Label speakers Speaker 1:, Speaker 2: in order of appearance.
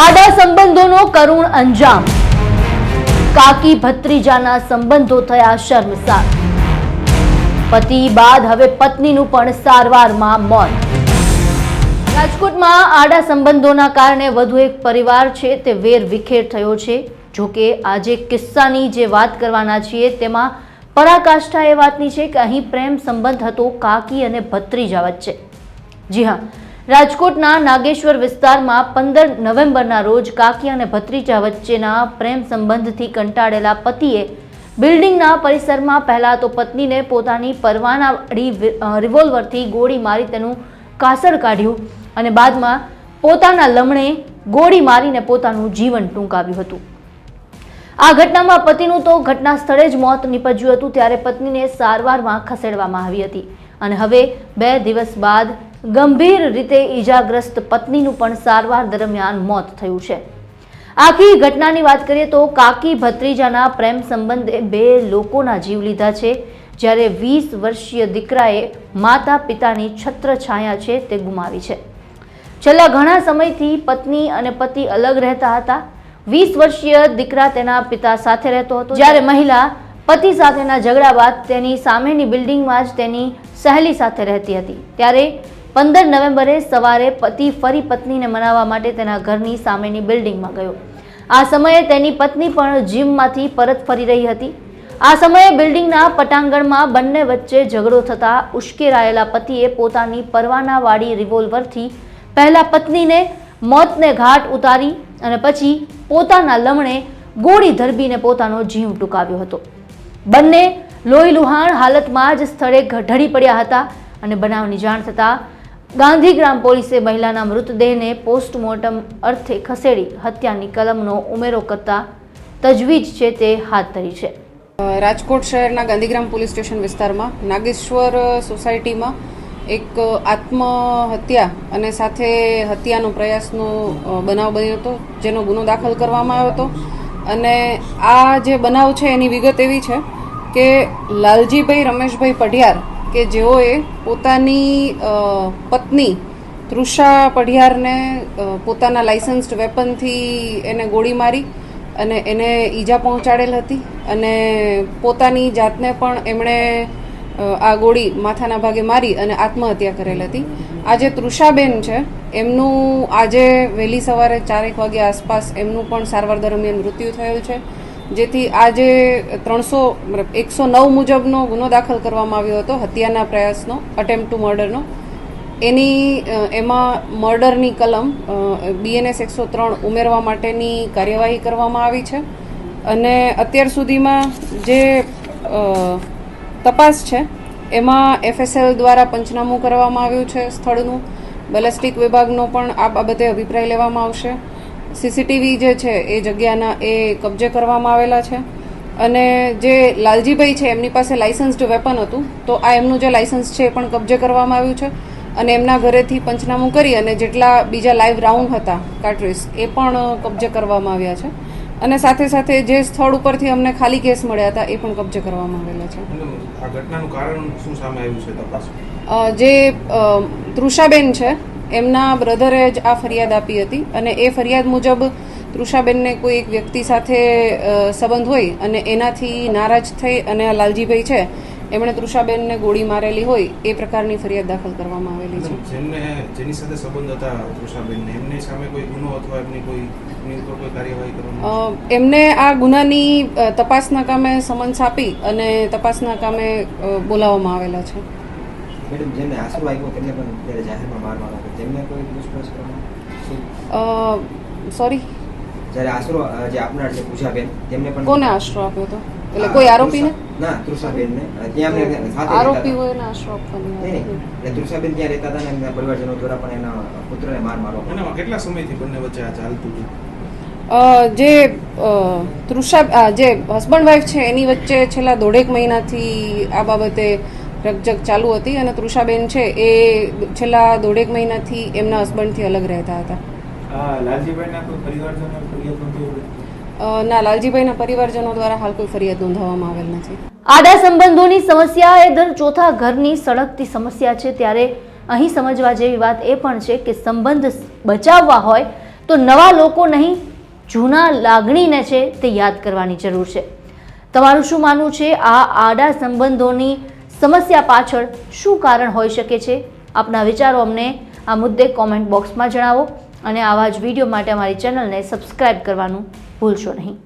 Speaker 1: આડા સંબંધોનો કરુણ અંજામ. કાકી ભત્રીજાના સંબંધો થયા શર્મસાર. પતિ બાદ હવે પત્નીનું પણ સારવારમાં મોત. રાજકોટમાં આડા સંબંધોના કારણે વધુ એક પરિવાર છે તે વેર વિખેર થયો છે. જો કે આજે કિસ્સાની જે વાત કરવાના છીએ તેમાં પરાકાષ્ઠા એ વાતની છે કે અહીં પ્રેમ સંબંધ હતો કાકી અને ભત્રીજા વચ્ચે. જી હા રાજકોટના નાગેશ્વર વિસ્તારમાં પંદર નવેમ્બરના રોજ કાકી અને ભત્રીજા વચ્ચેના પ્રેમ સંબંધથી કંટાળેલા પતિએ બિલ્ડિંગના પરિસરમાં પહેલાં તો પત્નીને પોતાની પરવાનાવાળી રિવોલ્વરથી ગોળી મારી તેનું કાસળ કાઢ્યું અને બાદમાં પોતાના લમણે ગોળી મારીને પોતાનું જીવન ટૂંકાવ્યું હતું. આ ઘટનામાં પતિનું તો ઘટના સ્થળે જ મોત નીપજ્યું હતું, ત્યારે પત્નીને સારવારમાં ખસેડવામાં આવી હતી અને હવે બે દિવસ બાદ ગંભીર રીતે ઈજાગ્રસ્ત પત્નીનું પણ સારવાર દરમિયાન મોત થયું છે. આખી ઘટનાની વાત કરીએ તો કાકી ભત્રીજાના પ્રેમ સંબંધે બે લોકોના જીવ લીધા છે. જ્યારે વીસ વર્ષીય દીકરાએ માતા પિતાની છત્રછાયા છે તે ગુમાવી છે. છેલ્લા ઘણા સમયથી પત્ની અને પતિ અલગ રહેતા હતા. વીસ વર્ષીય દીકરા તેના પિતા સાથે રહેતો હતો. જ્યારે મહિલા પતિ સાથેના ઝઘડા બાદ તેની સામેની બિલ્ડિંગમાં જ તેની સહેલી સાથે રહેતી હતી. ત્યારે પંદર નવેમ્બરે સવારે પતિ ફરી પત્નીને મનાવવા માટે તેના ઘરની સામેની બિલ્ડિંગમાં ગયો. આ સમયે તેની પત્ની પણ જીમમાંથી પરત ફરી રહી હતી. આ સમયે બિલ્ડિંગના પટાંગણમાં બંને વચ્ચે ઝઘડો થતાં ઉશ્કેરાયેલા પતિએ પોતાની પરવાનાવાળી રિવોલ્વરથી પહેલાં પત્નીને મોતને ઘાટ ઉતારી અને પછી પોતાના લમણે ગોળી ધરબીને પોતાનો જીવ ટૂંકાવ્યો હતો. બંને લોહી લુહાણ હાલતમાં જ સ્થળે ઢળી પડ્યા હતા અને બનાવની જાણ થતાં ગાંધીગ્રામ પોલીસે મહિલાના મૃતદેહને પોસ્ટમોર્ટમ અર્થે ખસેડી હત્યાની કલમનો ઉમેરો કરતા તજવીજ છે તે હાથ ધરી છે.
Speaker 2: રાજકોટ શહેરના ગાંધીગ્રામ પોલીસ સ્ટેશન વિસ્તારમાં નાગેશ્વર સોસાયટીમાં એક આત્મહત્યા અને સાથે હત્યાનો પ્રયાસનો બનાવ બન્યો હતો, જેનો ગુનો દાખલ કરવામાં આવ્યો હતો. અને આ જે બનાવ છે એની વિગત એવી છે કે લાલજીભાઈ રમેશભાઈ પઢિયાર કે જેઓએ પોતાની પત્ની તૃષા પઢિયારને પોતાના લાયસન્સ્ડ વેપનથી એને ગોળી મારી અને એને ઈજા પહોંચાડેલ હતી અને પોતાની જાતને પણ એમણે આ ગોળી માથાના ભાગે મારી અને આત્મહત્યા કરેલ હતી. આજે તૃષાબેન છે, એમનું આજે વહેલી સવારે ચારેક વાગ્યા આસપાસ એમનું પણ સારવાર દરમિયાન મૃત્યુ થયેલ છે. જેથી આજે ત્રણસો એકસો નવ મુજબનો ગુનો દાખલ કરવામાં આવ્યો હતો, હત્યાના પ્રયાસનો અટેમ્પ ટુ મર્ડરનો એની એમાં મર્ડરની કલમ બીએનએસ એકસો ત્રણ ઉમેરવા માટેની કાર્યવાહી કરવામાં આવી છે. અને અત્યાર સુધીમાં જે તપાસ છે, એમાં એફએસએલ દ્વારા પંચનામું કરવામાં આવ્યું છે સ્થળનું. બેલેસ્ટિક વિભાગનો પણ આ બાબતે અભિપ્રાય લેવામાં આવશે. સીસીટીવી જે છે એ જગ્યાના એ કબજે કરવામાં આવેલા છે. અને જે લાલજીભાઈ છે એમની પાસે લાઇસન્સ્ડ વેપન હતું. તો આ એમનું જે લાઇસન્સ છે એ પણ કબજે કરવામાં આવ્યું છે. અને એમના ઘરેથી પંચનામું કરી અને જેટલા બીજા લાઈવ રાઉન્ડ હતા કાર્ટ્રીસ એ પણ કબજે કરવામાં આવ્યા છે. અને સાથે સાથે જે સ્થળ ઉપરથી અમને ખાલી કેસ મળ્યા હતા એ પણ કબજે કરવામાં આવેલા છે.
Speaker 3: આ ઘટનાનું કારણ શું સામે આવ્યું છે તપાસ?
Speaker 2: જે તૃષાબેન છે એમના બ્રધરે જ આ ફરિયાદ આપી હતી અને એ ફરિયાદ મુજબ તૃષાબેનને કોઈ એક વ્યક્તિ સાથે સંબંધ હોય અને એનાથી નારાજ થઈ અને આ લાલજીભાઈ છે એમણે તૃષાબેનને ગોળી મારેલી હોય એ પ્રકારની ફરિયાદ દાખલ કરવામાં આવેલી છે.
Speaker 3: જેમને જેની સાથે સંબંધ હતા તૃષાબેનને એમની સામે કોઈ ગુનો અથવા એમની કોઈ કોઈ કાર્યવાહી કરવામાં
Speaker 2: એમને આ ગુનાની તપાસના કામે સમન્સ આપી અને તપાસના કામે બોલાવવામાં આવેલા છે.
Speaker 4: મેડમ જેમને આશરો આવ્યો તેમને પણ ત્યારે જાહેરમાં માર મારવા. તેમને કોઈ પૂછપરછ કરવામાં
Speaker 2: સોરી
Speaker 4: જ્યારે આશરો જે આપનાર છે પૂજાબેન તેમને પણ
Speaker 2: કોને આશરો આપ્યો હતો? એટલે કોઈ આરોપીને?
Speaker 4: તૃષા- ના તૃષાબેનને ત્યાં એમને સાથે રહેતા
Speaker 2: આરોપી હોય ને આશરો આપવાનો
Speaker 4: નહીં. એટલે તૃષાબેન ત્યાં રહેતા હતા ને એમના પરિવારજનો દ્વારા પણ એના પુત્રને માર મારો
Speaker 3: અને કેટલા સમયથી બંને વચ્ચે આ ચાલતું હતું?
Speaker 2: અ, જે તૃષા આ જે હસબન્ડ વાઈફ છે એની વચ્ચે છેલ્લા દોઢેક મહિનાથી આ બાબતે રકજક ચાલુ હતી અને તૃષાબેન છે એ છેલ્લા દોઢેક મહિનાથી એમના હસબન્ડથી અલગ રહેતા હતા. ના લાલજીભાઈના પરિવારજનો દ્વારા હાલ કોઈ ફરિયાદ નોંધાવવામાં આવેલ નથી.
Speaker 1: આડા સંબંધોની સમસ્યા એ દર ચોથા ઘરની સળગતી સમસ્યા છે. ત્યારે અહીં સમજવા જેવી વાત એ પણ છે કે સંબંધ બચાવવા હોય તો નવા લોકો નહીં જૂના લાગણીને છે તે યાદ કરવાની જરૂર છે. તમારું શું માનવું છે? આ આડા સંબંધોની સમસ્યા પાછળ શું કારણ હોઈ શકે છે? આપના વિચારો અમને આ મુદ્દે કોમેન્ટ બોક્સમાં જણાવો અને આવા જ વીડિયો માટે અમારી ચેનલને સબસ્ક્રાઈબ કરવાનું ભૂલશો નહીં.